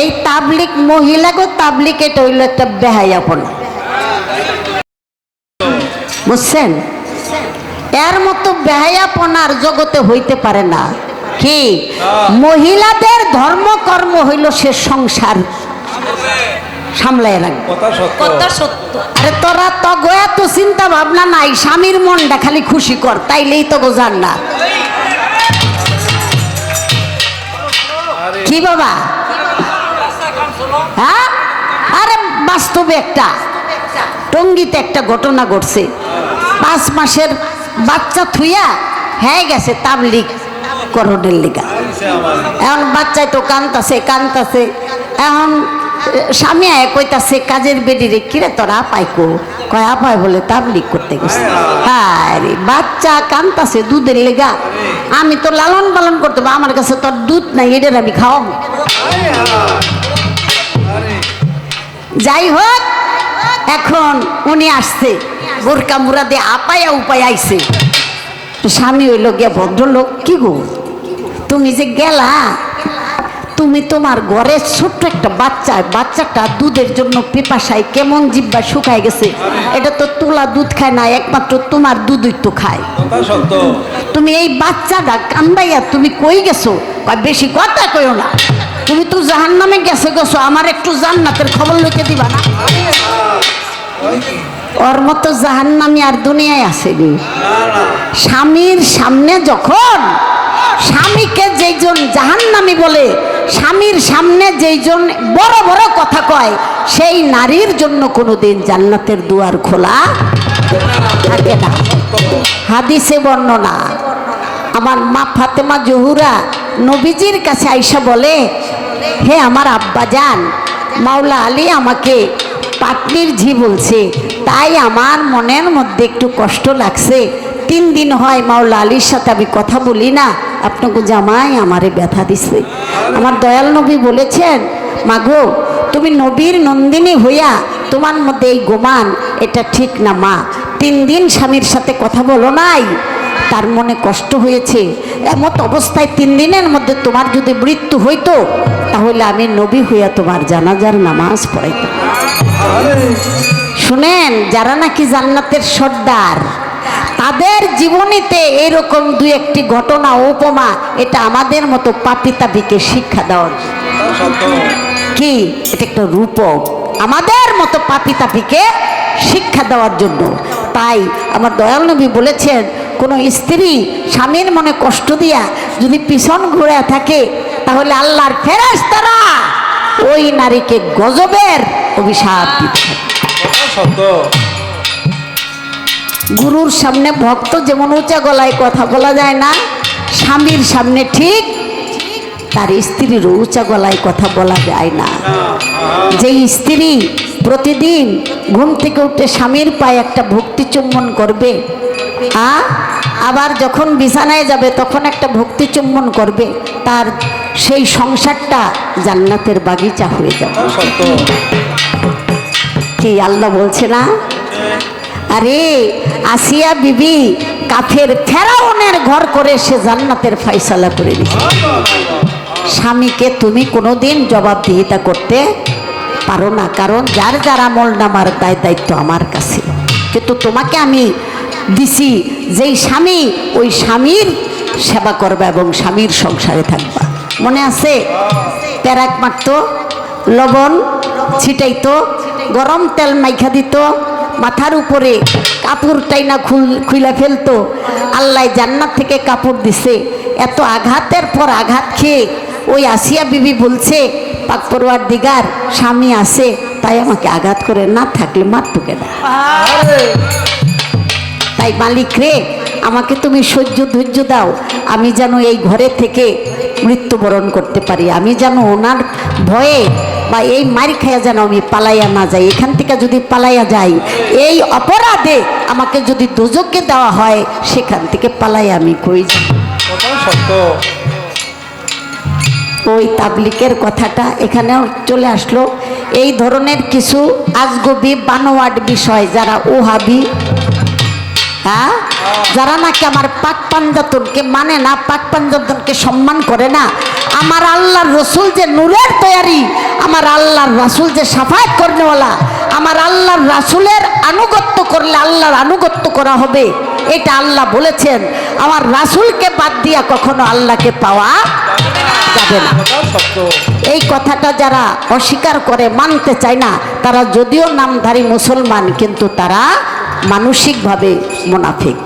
এই তাবলিক মহিলা গো তাবলিক এটা হইল একটা বেহাইয়াপন বুঝছেন? এর মতো বেহায়াপনার জগতে হইতে পারে না। কি? মহিলাদের ধর্মকর্ম হইল সে সংসার। সামলায় রাখবে কথা সত্য। কথা সত্য। আরে তোরা তো গোয়া তো চিন্তা ভাবনা নাই স্বামীর মনটা খালি খুশি কর তাইলেই তো গোজান না কি বাবা? হ্যাঁ? আরে বাস্তবে একটা। টঙ্গিতে একটা ঘটনা ঘটছে। পাঁচ মাসের বাচ্চা থুইয়া হ্যাঁ গেছে তাবলিক করণের লিগা। এখন বাচ্চায় তো কানতাছে কানতাছে এখন স্বামী আয় কইতাছে, কাজের বেডিরে কিরে তোরা পাইকো কয়, আপায় বলে তাবলিক করতে গেছে। হ্যাঁ রে, বাচ্চা কানতাছে দুধের লেগা। আমি তো লালন পালন করতে, আমার কাছে তোর দুধ নাই, এটার আমি খাওয়াবো। যাই হোক এখন উনি আসছে। বোরকা মুরা দিয়ে আপায়া উপায় আইছে। স্বামী হইল গিয়া ভদ্রলোক কি গো? তুমি যে গেলা তুমি তোমার ঘরে ছোট্ট একটা বাচ্চা বাচ্চাটা দুধের জন্য পিপাসায় কেমন জিব্বা শুকায় গেছে। এটা তো তোলা দুধ খায় না একমাত্র তোমার দুধই তো খায়। তুমি এই বাচ্চাটা কান্দাইয়া তুমি কই গেছো? বেশি কথা কইও না। তুমি তো জাহান নামে গেছে গেছো আমার একটু জান্নাতের খবর লইতে দিবা না? ওর মতো জাহান নামি আর দুনিয়ায় আসেনি স্বামীর সামনে যখন স্বামীকে যেইজন জাহান্নামি বলে, স্বামীর সামনে যেইজন বড় বড় কথা কয়, সেই নারীর জন্য কোনোদিন জান্নাতের দুয়ার খোলা থাকে না। হাদিসে বর্ণনা, আমার মা ফাতেমা জহুরা নবীজির কাছে আইসা বলে হে আমার আব্বা যান মাওলা আলী আমাকে পাটনির ঝি বলছে, তাই আমার মনের মধ্যে একটু কষ্ট লাগছে। তিন দিন হয় মাওলা আলীর সাথে আমি কথা বলি না, আপনাকে জামাই আমারে ব্যথা দিছে। আমার দয়াল নবী বলেছেন, মাগো, তুমি নবীর নন্দিনী হইয়া তোমার মধ্যে এই গোমান, এটা ঠিক না মা। তিন দিন স্বামীর সাথে কথা বলো নাই তার মনে কষ্ট হয়েছে, এমত অবস্থায় তিন দিনের মধ্যে তোমার যদি মৃত্যু হইতো, তাহলে আমি নবী হইয়া তোমার জানাজার নামাজ পড়াইতাম। শুনেন, যারা নাকি জান্নাতের সর্দার, তাদের জীবনীতে এরকম দু একটি ঘটনা উপমা, এটা আমাদের মতো পাপিতাবিকে শিক্ষা দেওয়ার কি? এটা একটা রূপক। আমাদের মতো পাপিতাপিকে শিক্ষা দেওয়ার জন্য। তাই আমার দয়াল নবী বলেছেন কোনো স্ত্রী স্বামীর মনে কষ্ট দিয়া যদি পিছন ঘুরে থাকে তাহলে আল্লাহর ফেরাস তারা ওই নারীকে গজবের অভিশাপ দিতে গুরুর সামনে ভক্ত যেমন উঁচা গলায় কথা বলা যায় না স্বামীর সামনে ঠিক তার স্ত্রীর উঁচা গলায় কথা বলা যায় না। যে স্ত্রী প্রতিদিন ঘুম থেকে উঠে স্বামীর পায়ে একটা ভক্তি চুম্বন করবে আ? আবার যখন বিছানায় যাবে তখন একটা ভক্তি চুম্বন করবে তার সেই সংসারটা জান্নাতের বাগিচা হয়ে যাবে। কি আল্লাহ বলছে না? আরে আসিয়া বিবি কাফের ফেরাউনের ঘর করে সে জান্নাতের ফাইসালা করে দিছে স্বামীকে তুমি কোনোদিন জবাবদিহিতা করতে পারো না কারণ যার যার আমল নামার দায় দায়িত্ব আমার কাছে। কিন্তু তোমাকে আমি দিছি, যেই স্বামী, ওই স্বামীর সেবা করবা এবং স্বামীর সংসারে থাকবা। মনে আছে? প্যারাক মারত, লবণ ছিটাইতো, গরম তেল মাইখা দিত, মাথার উপরে কাপড় টাইনা খুল, খুইলা ফেলতো, আল্লাহ জান্নাত থেকে কাপড় দিছে। এত আঘাতের পর আঘাত খেয়ে ওই আসিয়া বিবি বলছে পাকপরোয়ার দিগার স্বামী আছে, তাই আমাকে আঘাত করে না থাকলে মারতো কেন? তাই মালিক রে আমাকে তুমি সহ্য ধৈর্য দাও। আমি যেন এই ঘরে থেকে মৃত্যুবরণ করতে পারি। আমি যেন ওনার ভয়ে বা এই মার খাইয়া যেন আমি পালাইয়া না যাই। এখান থেকে যদি পালাইয়া যাই এই অপরাধে আমাকে যদি দুজকে দেওয়া হয় সেখান থেকে পালাইয়া আমি কই ওই তাবলিকের কথাটা এখানেও চলে আসলো। এই ধরনের কিছু আজগবি বানোয়াট বিষয় যারা ওহাবি হ্যাঁ? যারা নাকি আমার পাক পাঞ্জাতনকে মানে না, পাক পাঞ্জাতনকে সম্মান করে না, আমার আল্লাহর রসুল যে নূরের তৈয়ারি, আমার আল্লাহর রাসুল যে সাফায়াত করেওয়ালা আমার আল্লাহর রাসুলের আনুগত্য করলে আল্লাহর আনুগত্য করা হবে, এটা আল্লাহ বলেছেন। আমার রাসুলকে বাদ দিয়া কখনো আল্লাহকে পাওয়া যাবে না। এই কথাটা যারা অস্বীকার করে মানতে চায় না, তারা যদিও নামধারী মুসলমান, কিন্তু তারা মানসিকভাবে মোনাফিক।